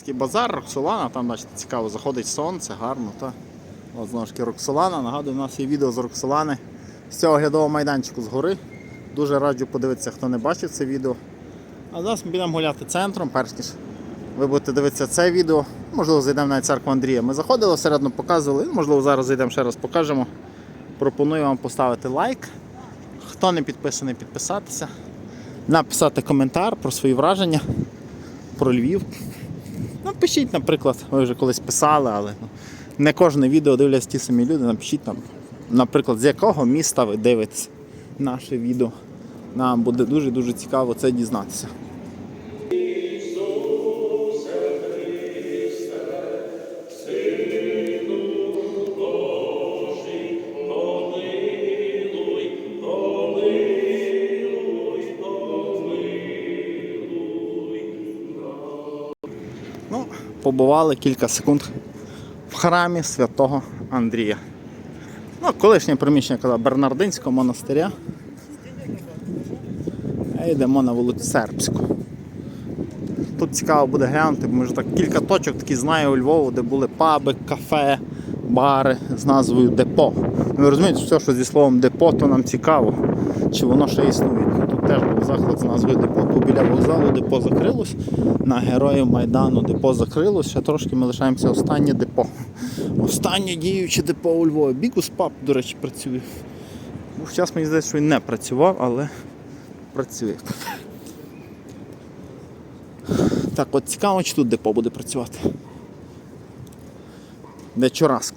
Такий базар, Роксолана, там бачите, цікаво, заходить сонце, гарно, та. От знову ж таки Роксолана. Нагадую, у нас є відео з Роксолани з цього оглядового майданчику згори. Дуже раджу подивитися, хто не бачив це відео. А зараз ми підемо гуляти центром, перш ніж ви будете дивитися це відео. Можливо, зайдемо на церкву Андрія. Ми заходили, всередину показували, ну, можливо, зараз зайдемо ще раз покажемо. Пропоную вам поставити лайк. Хто не підписаний, підписатися. Написати коментар про свої враження про Львів. Напишіть, наприклад, ви вже колись писали, але ну, не кожне відео дивляться ті самі люди. Напишіть там, наприклад, з якого міста ви дивитесь наше відео. Нам буде дуже-дуже цікаво це дізнатися. Ну, побували кілька секунд в храмі святого Андрія. Ну, колишнє приміщення казав, Бернардинського монастиря. А йдемо на вулицю Сербську. Тут цікаво буде глянути, бо вже так кілька точок такі знаю у Львову, де були паби, кафе, бари з назвою Депо. Ну, Ви розумієте, все, що зі словом депо, то нам цікаво, чи воно ще існує. Заклад з назвою Депо. Тут біля вокзалу депо закрилось, на героїв Майдану депо закрилось, ще трошки ми лишаємося останнє депо. Останнє діюче депо у Львові. Бікус паб, до речі, працює. Був час мені здається, що він не працював, але працює. Так, от цікаво, чи тут депо буде працювати. Де Чораску.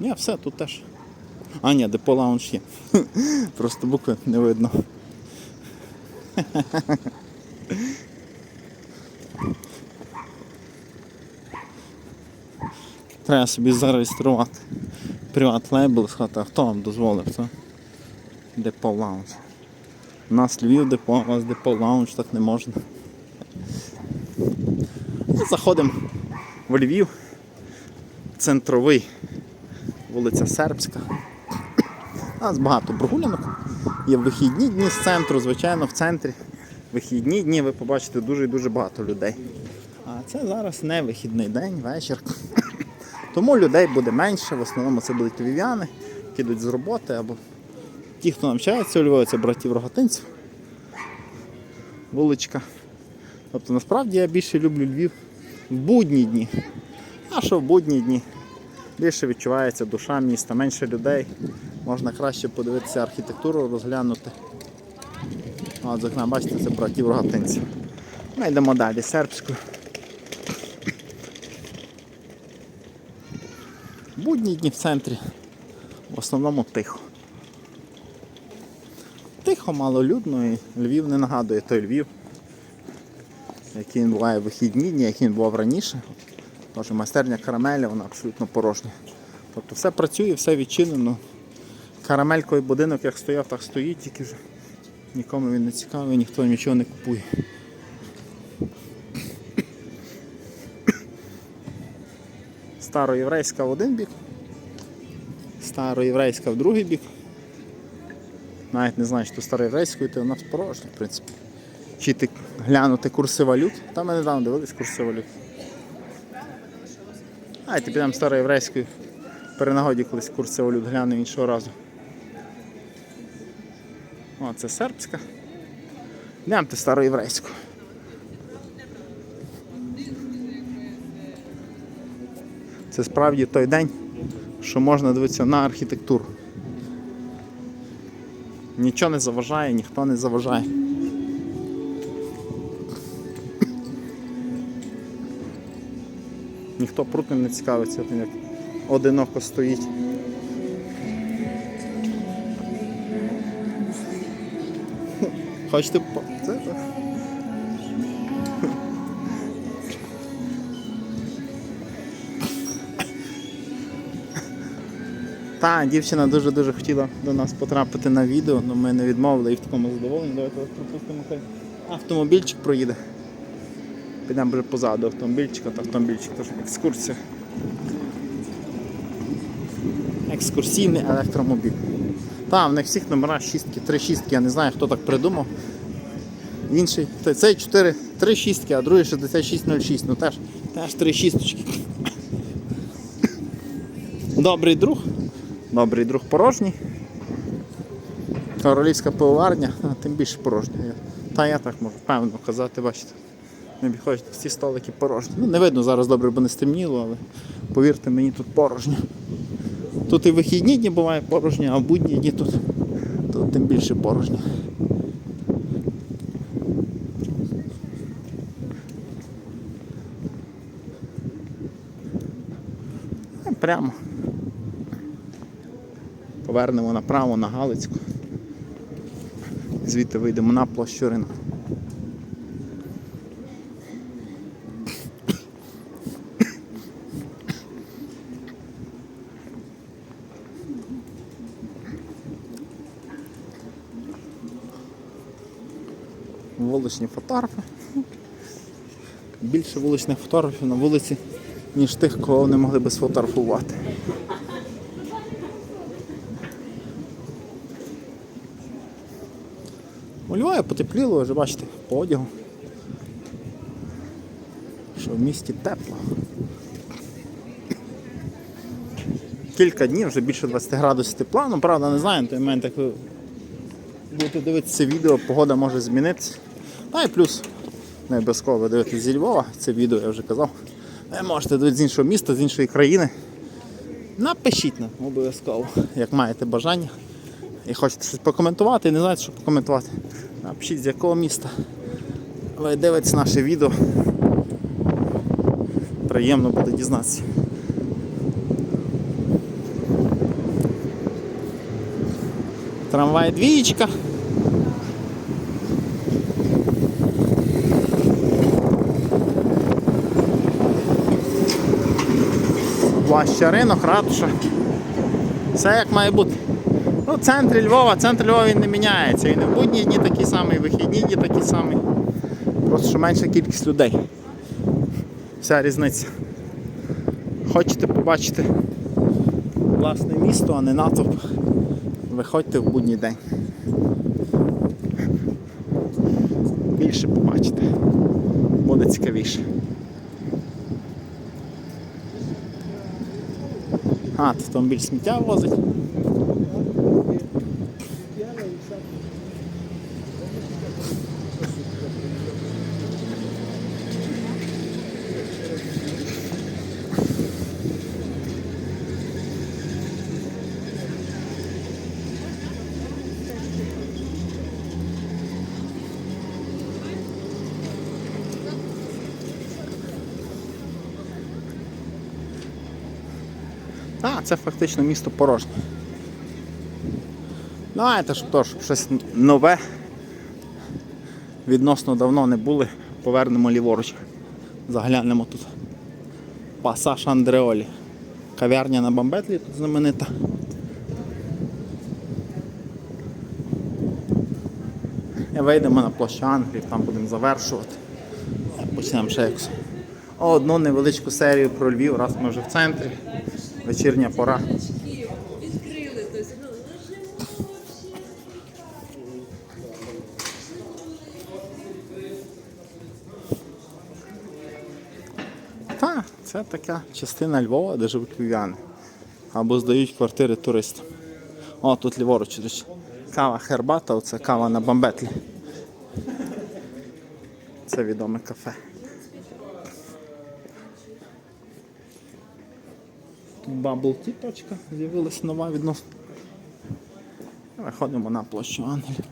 Ні, все, тут теж. А, ні, депо лаунж є. Просто букви не видно. Треба собі зареєструвати приват лейбл, сказати, а хто вам дозволив це? Депо лаунж. У нас Львів депо, у вас депо лаунж, так не можна. Заходимо в Львів. Центровий, вулиця Сербська. У нас багато прогулянок. Є вихідні дні з центру, звичайно, в центрі. Вихідні дні ви побачите дуже і дуже багато людей. А це зараз не вихідний день, вечір. Тому людей буде менше, в основному це будуть львів'яни, які йдуть з роботи або ті, хто навчається у Львові, це братів рогатинців. Вуличка. Тобто насправді я більше люблю Львів в будні дні. А що в будні дні? Більше відчувається душа міста, менше людей. Можна краще подивитися архітектуру, розглянути. От, зокрема, бачите, це братів рогатинців. Ми йдемо далі сербською. Будні дні в центрі. В основному тихо. Тихо, малолюдно і Львів не нагадує той Львів, який він буває в вихідні дні, який він бував раніше. Тож майстерня карамеля, вона абсолютно порожня. Тобто все працює, все відчинено. Карамельковий будинок як стояв, так стоїть, тільки вже нікому він не цікавий, ніхто нічого не купує. Староєврейська в один бік, староєврейська в другий бік. Навіть не знаю, що староєврейською, то нас порожня, в принципі. Чи ти глянути курси валют? Там ми недавно дивились курси валют. Давайте підемо староєврейською. При нагоді колись курси валют глянемо іншого разу. О, це сербська. Йдемте староєврейську. Це справді той день, що можна дивитися на архітектуру. Нічого не заважає, ніхто не заважає. Ніхто прутним не цікавиться, він як одиноко стоїть. Хочете по... Це, це. Та, дівчина дуже-дуже хотіла до нас потрапити на відео, але ми не відмовили і в такому задоволенні. Давайте пропустимо. хай Автомобільчик проїде. Підемо вже позаду автомобільчика та автомобільчик теж екскурсія. Екскурсійний електромобіль. Там, в них всіх номера шістки, три шістки, я не знаю, хто так придумав. Інший, цей 4, 3 шістки, а другий 6606, ну теж, теж 3 шісточки. Добрий друг. Добрий друг порожній. Королівська пивоварня, а, тим більше порожня. Та я так можу певно казати, бачите. Не бачите, всі столики порожні. Ну, не видно зараз добре, бо не стемніло, але повірте мені, тут порожньо. Тут і вихідні дні буває порожньо, а в будні дні тут, тут тим більше порожньо. Прямо. Повернемо направо на Галицьку. Звідти вийдемо на площу ринку. Вуличні фотографи. Більше вуличних фотографів на вулиці, ніж тих, кого не могли би сфотографувати. У Львові потепліло, вже бачите, по одягу. Що в місті тепло. Кілька днів, вже більше 20 градусів тепла, ну правда не знаю, на той момент, як ви будете дивитися відео, погода може змінитися. Та і плюс не обов'язково ви дивитесь зі Львова, це відео я вже казав. Ви можете дивитися з іншого міста, з іншої країни. Напишіть нам обов'язково, як маєте бажання. І хочете щось покоментувати, і не знаєте, що покоментувати. Напишіть з якого міста. Ви дивитесь наше відео. Приємно буде дізнатися. Трамвай двієчка. Плаща ринок, ратуша. Все як має бути. Ну, в центрі Львова, центр Львова він не міняється. І не в будні дні такий самий, і вихідні дні такий самий. Просто що менша кількість людей. Вся різниця. Хочете побачити власне місто, а не натовп. Виходьте в будній день. Більше побачите. Буде цікавіше. А, тут сміття возить. А, це фактично місто порожнє. Знаєте, щоб то, щоб щось нове. Відносно давно не були. Повернемо ліворуч. Заглянемо тут. Пасаж Андреолі. Кав'ярня на Бамбетлі тут знаменита. І вийдемо на площу Англії, там будемо завершувати. Почнемо ще якось. Одну невеличку серію про Львів, раз ми вже в центрі. Вечірня пора. Відкрили, ну. Та, це така частина Львова, де живуть львів'яни. Або здають квартири туристам. О, тут ліворуч. Кава Хербата, оце кава на Бамбетлі. Це відоме кафе. Bubble Tea точка з'явилася нова відносно. Виходимо на площу Ангелів.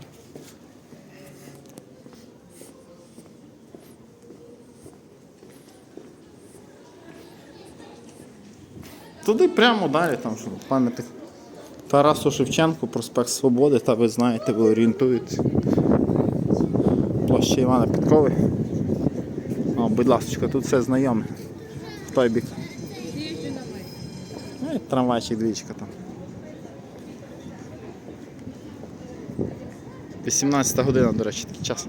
Туди прямо далі, там що пам'ятник Тарасу Шевченку, проспект Свободи, та ви знаєте, ви орієнтуєтесь. Площа Івана Підкови. О, будь ласка, тут все знайоме. В той бік. Трамвайчик двічка там. 18 година, до речі, такий час.